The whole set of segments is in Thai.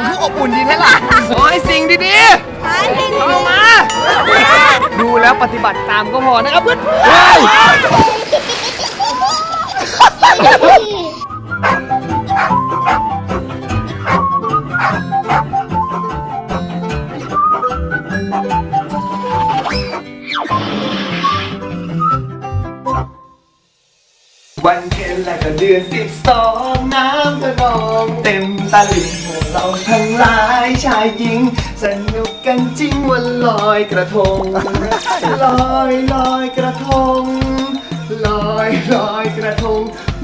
มันคือบอุ่นดีแท้ล่ะโอ้ยสิ่งดีไปสิๆเอามา ดูแล้วปฏิบัติตามก็พอนะครับเพื่อนวันเพ็ญและก็เดือนสิบสองน้ำก็นองเต็มตลิ่ง เราทั้งหลายชายหญิง สนุกกันจริงวันลอยกระทง ลอยลอยกระทง ลอยลอยกระทง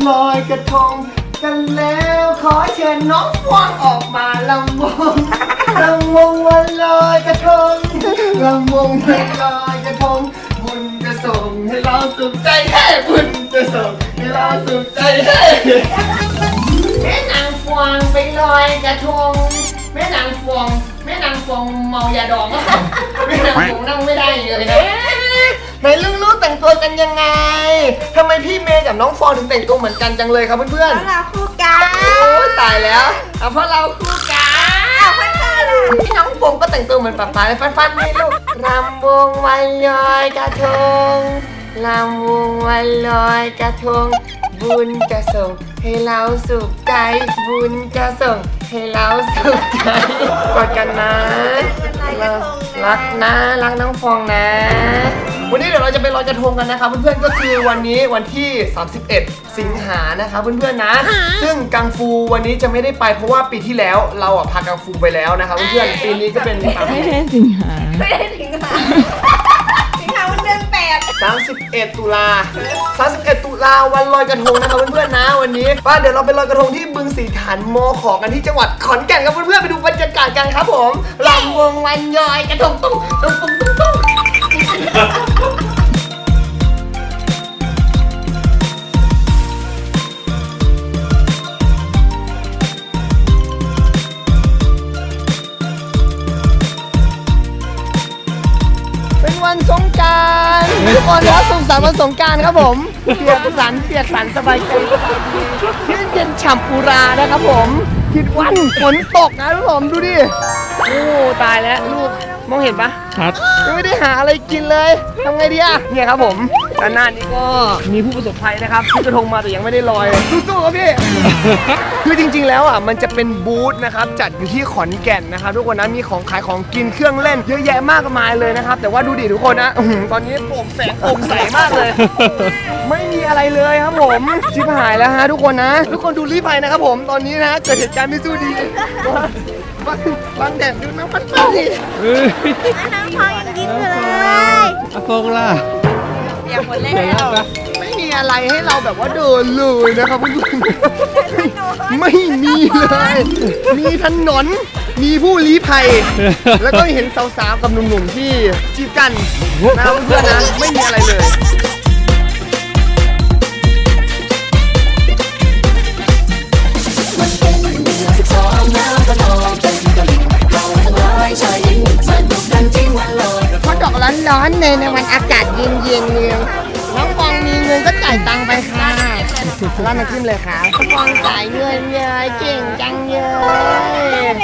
ลอยกระทง กันแล้วขอเชิญน้องฟวงออกมาลำวงลำวงวันลอยกระทงลำวงวันลอยกระทงบุญจะส่งให้เราสุขใจให้บุญจะส่งให้เราสุขใจให้ วงไปลอยกระทง แม่นางฟวงแม่นางฟวงเมายาดองแม่นางฟวงนั่งไม่ได้เลยนะไหนลุงรู้แต่งตัวกันยังไงทำไมพี่เมย์กับน้องฟองถึงแต่งตัวเหมือนกันจังเลยครับเพื่อนแล้วเราคู่กันๆโอ้ยตายแล้วเอาเพราะเราคู่กันเอาเพื่อนๆล่ะพี่น้องฟงก็แต่งตัวเหมือนป๊าป๊าเลยฟันๆให้ลูกรำวงวันลอยกระทงรำวงวันลอยกระทง บุญจะส่งให้เราสุขใจ บุญจะส่งให้เราสุขใจกอดกันนะรักนะรักน้องฟองนะ วันนี้เดี๋ยวเราจะไปลอยกระทงกันนะครับเพื่อนๆก็คือวันนี้วันที่ 31 สิงหานะครับเพื่อนๆนะ ซึ่งกังฟูวันนี้จะไม่ได้ไปเพราะว่าปีที่แล้วเราอะพากังฟูไปแล้วนะครับเพื่อนๆปีนี้ก็เป็นไม่ใช่สิงหาไม่ได้ถึงหา 31 ตุลา 31 ตุลาวันลอยกระทงนะครับเพื่อนๆนะ วันนี้ป้าเดี๋ยวเราไปลอยกระทงที่บึงสีฐานมอขอกันที่จังหวัดขอนแก่นครับเพื่อนๆไปดูบรรยากาศกันครับผมลำวงวันลอยกระทงตุ้งตุ้งตุ้งตุ้งตุ้ง วันสงกรารทุกคนครับสุขสันต์วันสงกรารครับผมเปียกสันเปียกสันสบายใจสบายดีชื่นเย็นฉ่ำอุรานะครับผม คิดวันฝนตกนะทุกคนดูดิโอ้ตายแล้วลูก มองเห็นปะชัดยังไม่ได้หาอะไรกินเลยทำไงดีอะเนี่ยครับผมด้านหน้านี้ก็มีผู้ประสบภัยนะครับที่กระทงมาแต่ยังไม่ได้ลอยสู้ๆครับพี่ คือจริงๆแล้วอะมันจะเป็นบูธนะครับจัดอยู่ที่ขอนแก่นนะครับทุกคนนะมีของขายของกินเครื่องเล่นเยอะแยะมากมายเลยนะครับแต่ว่าดูดิทุกคนนะอื้อหือตอนนี้โปร่งแสงโปร่งใสมากเลย ไม่มีอะไรเลยครับผมชิบหายแล้วฮะทุกคนนะ ทุกคนดูรีบไปนะครับผมตอนนี้นะเกิดเหตุการณ์ไม่สู้ดี บางบางแดดดูน้ำพัดไปดิเอ้ยน้ำพองยังยิ้มอยู่เลยอาโฟงล่ะเปียกหมดแล้เสียงวปะไม่มีอะไรให้เราแบบว่าเดินเลยนะครับเพื่อนๆไม่มีเลย มีถนน มีผู้ลี้ภัย แล้วก็เห็นสาวๆกับหนุ่มๆที่จีบกันนะเพื่อนๆนะ ไม่มีอะไรเลย ร้อนๆเลยในวันอากาศเย็นๆเนี่ยน้องฟองมีเงินก็จ่ายตังค์ไปค่ะร้านน้ำจิ้มเลยครับน้องฟองจ่ายเงินเยอะเก่งจังเยอะ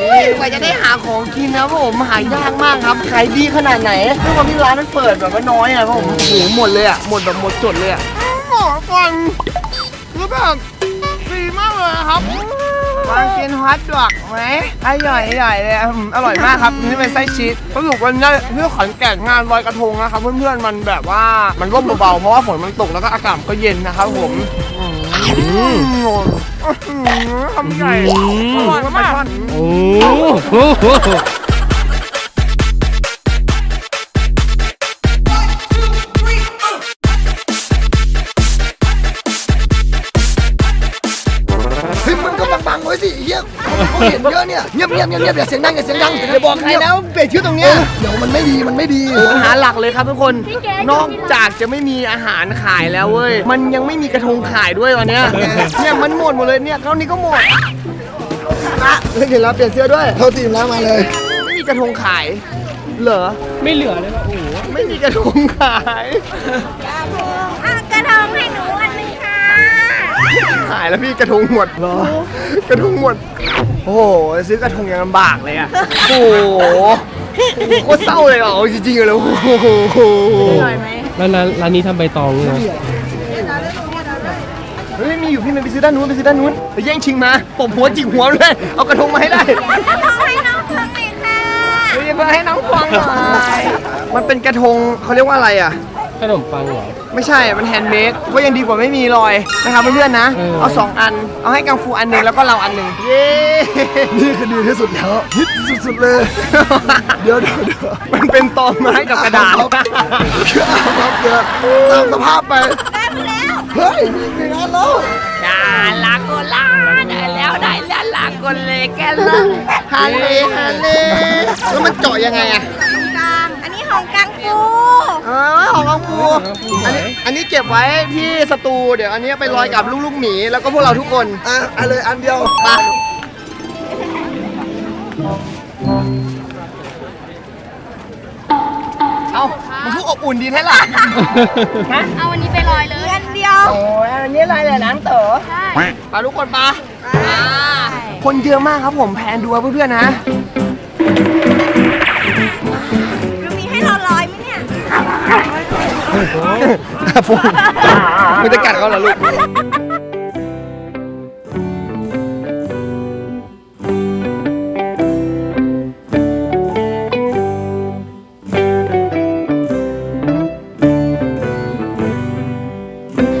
นี่กว่าจะได้หาของกินนะผมหายากมากครับขายดีขนาดไหนด้วยความที่ร้านมันเปิดแบบว่าน้อยอะครับผมโอ้โหหมดเลยอะหมดแบบหมดจดเลยอะหมอฟังคือแบบดีมากเลยครับ มากินฮอทดอกไหมอร่อยอร่อยเลยอะอืมอร่อยมากครับนี่เป็นไส้ชีสสรุปวันนี้เพื่อขอนแก่นงานลอยกระทงนะครับเพื่อนๆมันแบบว่ามันร่มเบาๆเพราะว่าฝนมันตกแล้วก็อากาศก็เย็นนะครับผมอืมอืมคำใหญ่อร่อยมาก โอ้โห เนี่ยเงียบเงียบเงียบเงียบอย่าเสียงดังอย่าเสียงดังอย่าบอกใครแล้วเปลี่ยนชื่อตรงเนี้ยเดี๋ยวมันไม่ดีมันไม่ดีปัญหาหลักเลยครับทุกคน นอกจากจะไม่มีอาหารขายแล้วเว้ย มันยังไม่มีกระทงขายด้วยตอนเนี้ยเนี่ยมันหมดหมดเลยเนี่ยเท่านี้ก็หมดนะเดี๋ยวเราเปลี่ยนเสื้อด้วยเท่าทีมแล้วมาเลย ไม่มีกระทงขาย เหรอ ไม่เหลือเลยว่ะโอ้โหไม่มีกระทงขายกร ห้หนูอันหนึงค่ะหายแล้วพี่กระทงหมดเหรอกระทงหมด โอ้โหซื้อกระทงยังลำบากเลยอะ โอ้โหโคตรเศร้าเลยอะเอาจริงๆเลยโอ้โหแล้วร้านร้านนี้ทำใบตองเลยนะเฮ้ยมีอยู่พี่มันไปซื้อด้านนู้นไปซื้อด้านนู้นไปแย่งชิงมาปมหัวจิกหัวเลยเอากระทงมาให้ได้ให้น้องเพิ่งเลยค่ะเฮ้ยมาให้น้องฟังหน่อย มันเป็นกระทงเขาเรียกว่าอะไรอะ ขนมปังเหรอ ไม่ใช่ มันแฮนด์เมดก็ยังดีกว่าไม่มีรอยนะครับเพื่อนๆนะ เออ เอาสองอัน เอาให้กังฟูอันหนึงแล้วก็เราอันหนึ่งเย้ นี่คือดีที่สุดแล้วฮิตสุดๆเลย เดี๋ยวเดี๋ยวมันเป็นตอไม้กับกระดาษครับเดี๋ยวตามสภาพไป ได้มาแล้วเฮ้ยมีอีกหนึ่งอันแล้วลาโกล่าได้แล้วได้แล้วลาโกเลยแกเลยฮันเลฮันเลแล้วมันเจาะยังไงอะ ของกังฟูเออของกังฟูอันนี้อันนี้เก็บไว้ที่สตูเดี๋ยวอันนี้ไปลอยกับลูกๆหมีแล้วก็พวกเราทุกคนอะอันเลยอันเดียวมาเอามันทุกอบอุ่นดีแท้ล่ะเอาอันนี้ไปลอยเลยอันเดียวโอ้ยอันนี้อะไรเลยน้ำเต๋อใช่มาทุกคนปะคนเยอะมากครับผมแพนดูเพื่อนๆนะจะ ฟูมันจะกัดเขาเหรอลูก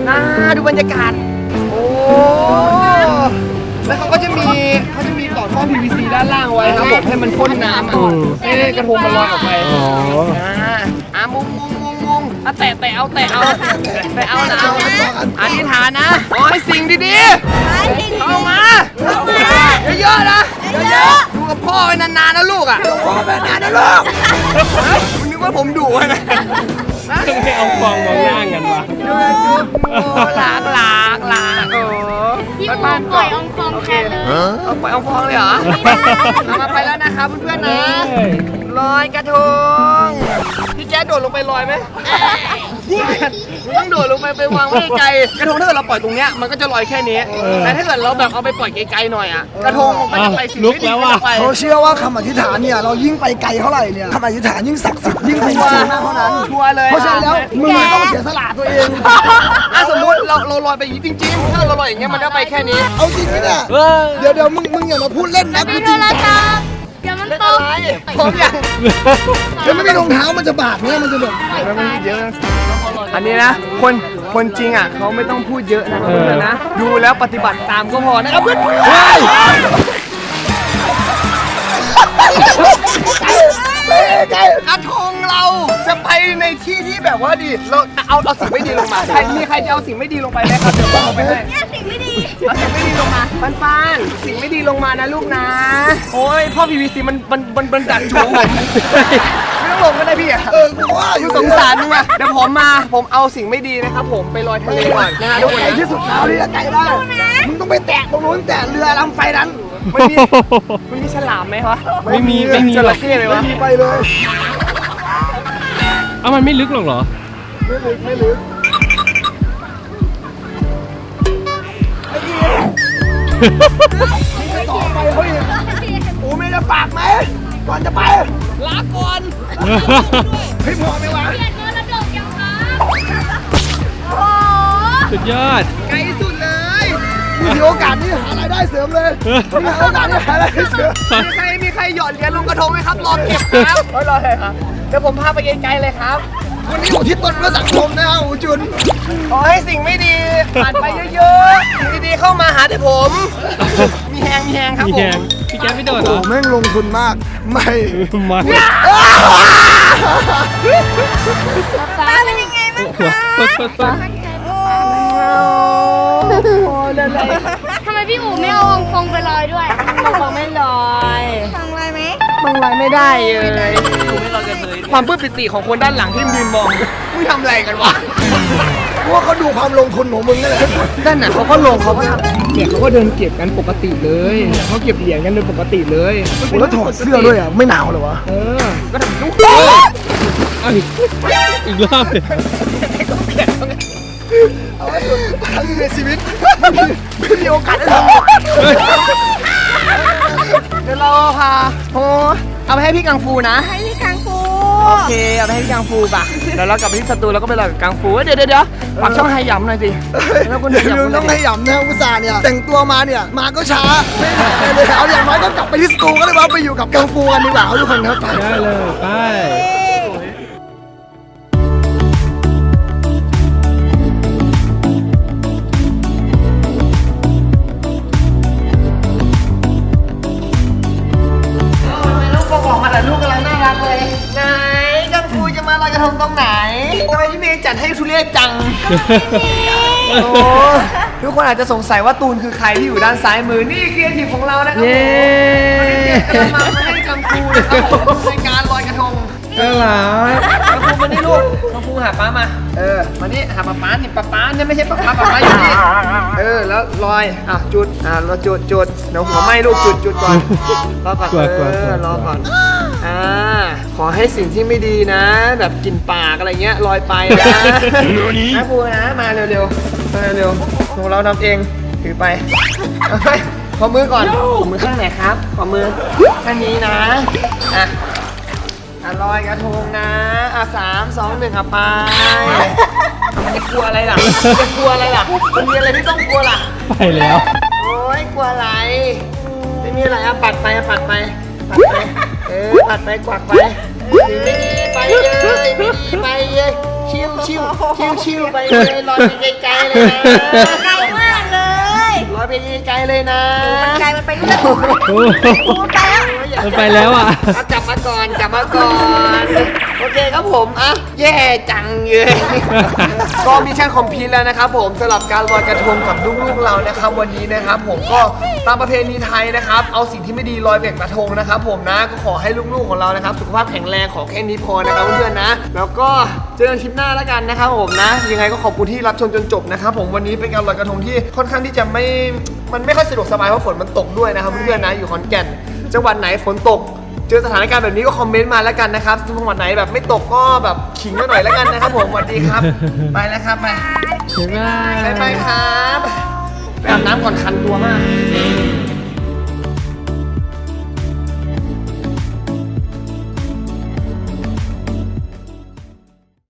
น่าดูบรรยากาศ โอ้ แล้วเขาก็จะมีเขาจะมีต่อท่อ PVC ด้านล่างไว้ครับผมให้มันพ่นน้ำอะอืมให้กระทงมันลอยออกไปอ๋อ อ่าอะมุงมุงมุงมุ งอะแตะแตะเอาแตะเอาแตะเอานะเอาอธิษฐานนะขอให้สิ่งดีไปจริงๆเข้ามาเยอะๆนะเยอะๆดูกับพ่อไปนานๆนะลูกอะพ่อไปนานนะลูกคุณนึกว่าผมดุอะนะไม่เอาฟองมองหน้ากันวะโอ้หลากหลากหลากโอ้พี่อูบ้านๆปล่อยอองฟองแทนเลยเอาปล่อยเอาฟองเลยเหรอเอามาไปแล้วนะครับเพื่อนๆนะเฮ้ยลอยกระทง พี่แจ๊ดโดดลงไปลอยไหมต้องโดดลงไปไปวางไว้ไกลๆกระทงถ้าเกิดเราปล่อยตรงเนี้ยมันก็จะลอยแค่นี้ แต่ถ้าเกิดเราแบบเอาไปปล่อยไกลๆหน่อยอะ กระทงมันก็จะไปสิ่งลุกไม่ดีแล้วก็ว่ะจะไป เขาเชื่อว่าคำอธิษฐานเนี่ยเรายิ่งไปไกลเท่าไหร่เนี่ยคำอธิษฐานยิ่งศักดิ์สิทธิ์ยิ่งเป็นชัวจริงร์มากเท่านั้นชัวร์เลย เพราะฉะนั้นแล้วมึงต้องเสียสละตัวเอง อะสมมติเราเราลอยไปอย่างนี้จริงๆ ถ้าเราลอยอย่างเงี้ยมันก็ไปแค่นี้ เอาจริงไหมเนี่ยเฮ้ยเดี๋ยวเดี๋ยวมึงมึงอย่ามาพูดเล่นนะกูจริงจัง เดี๋ยวมันเล่นตอะไรกพร้อมยังแล้วไม่มีรองเท้ามันจะบาดเนี่ยมันจะแบบอันนี้นะ คนคนจริงอะเขาไม่ต้องพูดเยอะนะเออเพื่อนๆนะ ดูแล้วปฏิบัติตามก็พอนะครับเพื่อนเฮ้ยกระทงเราจะไปในที่ที่แบบว่าดี เราเอาเอาสิ่งไม่ดีลงมา ใครมีใครจะเอาสิ่งไม่ดีลงไปไหมครับเดี๋ยวเอาไปให้เนี่ย สิ่งไม่ดีเอาสิ่งไม่ดีลงมาปันปันสิ่งไม่ดีลงมานะลูกนะ โอ้ยพ่อ PVC มันมันมันมันดักชูผมไม่ต้องลงก็ได้พี่อะเออกูว่าอกูยู่สงสารมึงอะเดี๋ยวผมมาผมเอาสิ่งไม่ดีนะครับผมไปลอยทะเลก่อนนะฮะทุกคนไกลนะที่สุดแล้วที่จะไกลได้มึงต้องไปแตะตรงนู้นแตะเรือลำไฟนั้นมันมีมันมีฉลามไหมวะไม่มีไม่มีจหรระอกเข้เลยวะไปเลยเอ้ามันไม่ลึกหรอกเหรอไม่ลึกไม่ลึก ต่อไปเขาอีกโอ้ไม่จะฝากไหมก่อนจะไปลาก่อนเฮ้ยพอไหมวะเปลี่ยนมรดกยังคะโอ้สุดยอด ไกลสุดเลยมีโอกาสนี่หารายได้เสริมเลยมีโอกาสนี่หารายได้เสริมมีใครมีใครหยอดเหรียญลงกระทงไหมครับรอเก็บครับเฮ้ยรอเลยครับเดี๋ยวผมพาไปไกลๆเลยครับ วันนี้อยู่ที่ต้นเพื่อสังคมนะฮะอูจุน ขอให้สิ่งไม่ดีผ่านไปเยอะๆ สิ่งดีๆเข้ามาหาแต่ผม มีแหงมีแหงครับพี่ผแกมพี่แกไม่โดดเหรโอ้อแม่งลงทุนมาก ไม่ มาตาเป็นยังไงบ้างคะทำไมพี่อู๋ไม่เอาองฟงไปลอยด้วยเราไม่ลอย ทำ อะไรไหมมันลอยไม่ได้เลยความปลื้มปิติของคนด้านหลังที่ยืนมองมึงทำอะไรกันวะเพราะว่าเขาดูความลงทุนของมึงนั่นแหละด้านหนังเขาก็ลงเขาก็เนี่ยเขาก็เดินเก็บกันปกติเลยเขาเก็บเหรียญกันโดยปกติเลยโอ้แล้วถอดเสื้อด้วยอะไม่หนาวเหรอวะเออก็ทำลูกเอาอีกอีกรอบเลยเอาให้สุดครั้งหนึ่งในชีวิตไม่มีโอกาสได้ทำเดี๋ยวเราพาโอ้เอาไปให้พี่กังฟูนะ ให้พี่กังฟู โอเค เอาไปให้พี่กังฟูป่ะ เดี๋ยวเรากลับไปที่สตูแล้วก็ไปรอกับกังฟู เดี๋ยวเดี๋ยวเดี๋ยวฝากช่องไฮยำหน่อยสิ แล้วคุณเดี๋ยวยำลืมต้องให้หยำนะอุตส่าห์เนี่ย แต่งตัวมาเนี่ย มาก็ช้า ไม่เลยเอาอย่างน้อยก็กลับไปที่สตูก็เลยว่าไปอยู่กับกังฟูกันดีกว่าเอาทุกคนครับไปได้เลยไป มาลอยกระทงตรงไหนทำไมพี่เมย์จัดให้ทุเรศจังโอ้ทุกคนอาจจะสงสัยว่าตูนคือใครที่อยู่ด้านซ้ายมือนี่ครีเอทีฟของเรานะครับย้ผมวันนี้เตรียมกระมังมาให้กังฟูนะครับผมในการลอยกระทง น่ารักกังฟูมานี่ลูกกังฟูหาป้ามา เออมานี่หาป้าป้านี่ป้าป้าเนี่ยไม่ใช่ป้าป้าป้าป้าอยู่นี่เออแล้วลอยอะจุดอะเราจุดจุดเดี๋ยวหัวไหม้ลูกจุดจุดก่อนรอก่อนเออรอก่อนอ่า อให้สิ่งที่ไม่ดีนะ แบบกลิ่นปากอะไรเงี้ยลอยไปนะนะฟูนะมาเร็วๆมาเร็วๆของเรานำเองถือไปเอาไปขอมือก่อนขอมือข้างไหนครับขอมือข้างนี้นะอะอะลอยกระทงนะอะสามสองหนึ่งอะไปมันจะกลัวอะไรล่ะมันจะกลัวอะไรล่ะมันมีอะไรที่ต้องกลัวล่ะไปแล้วโอ้ยกลัวอะไรไม่มีอะไรอะปัดไปอะปัดไปปัดไปเออปัดไปกวักไป ไม่ดีไปเลยไปเลยชิวชิวชิวชิวไปเลยลอยไปไกลๆเลยไกลมากเลยลอยไปไกลๆเลยนะมันไกลมันไปรื่อยโอ้ฟูไปแล้วมันไปแล้วอะกลับมาก่อนกลับมาก่อน โอเคครับผมอะแย่จังเลย ก็มีช่างคอมพิวแล้วนะครับผมสำหรับการลอยกระทงกับลูกๆเรานะครับวันนี้นะครับผมก็ตามประเพณีไทยนะครับเอาสิ่งที่ไม่ดีลอยเบกกระทงนะครับผมนะก็ขอให้ลูกๆของเรานะครับสุขภาพแข็งแรงขอแค่นี้พอนะครับเพื่อนๆนะ แล้วก็เจอกันคลิปหน้าแล้วกันนะครับผมนะ ยังไงก็ขอบคุณที่รับชมจนจบนะครับผมวันนี้เป็นการลอยกระทงที่ค่อนข้างที่จะไม่มันไม่ค่อยสะดวกสบายเพราะฝนมันตกด้วยนะครับเพื่อนๆนะอยู่ขอนแก่นจังหวัดไหนฝนตก เจอสถานการณ์แบบนี้ก็คอมเมนต์มาแล้วกันนะครับจังหวัดไหนแบบไม่ตกก็แบบขิงมาหน่อยแล้วกันนะครับผมสวัสดีครับ ไปแล้วครับไปบ๊ายบายบ๊ายบายครับไปอาบน้ำก่อนคันตัวมาก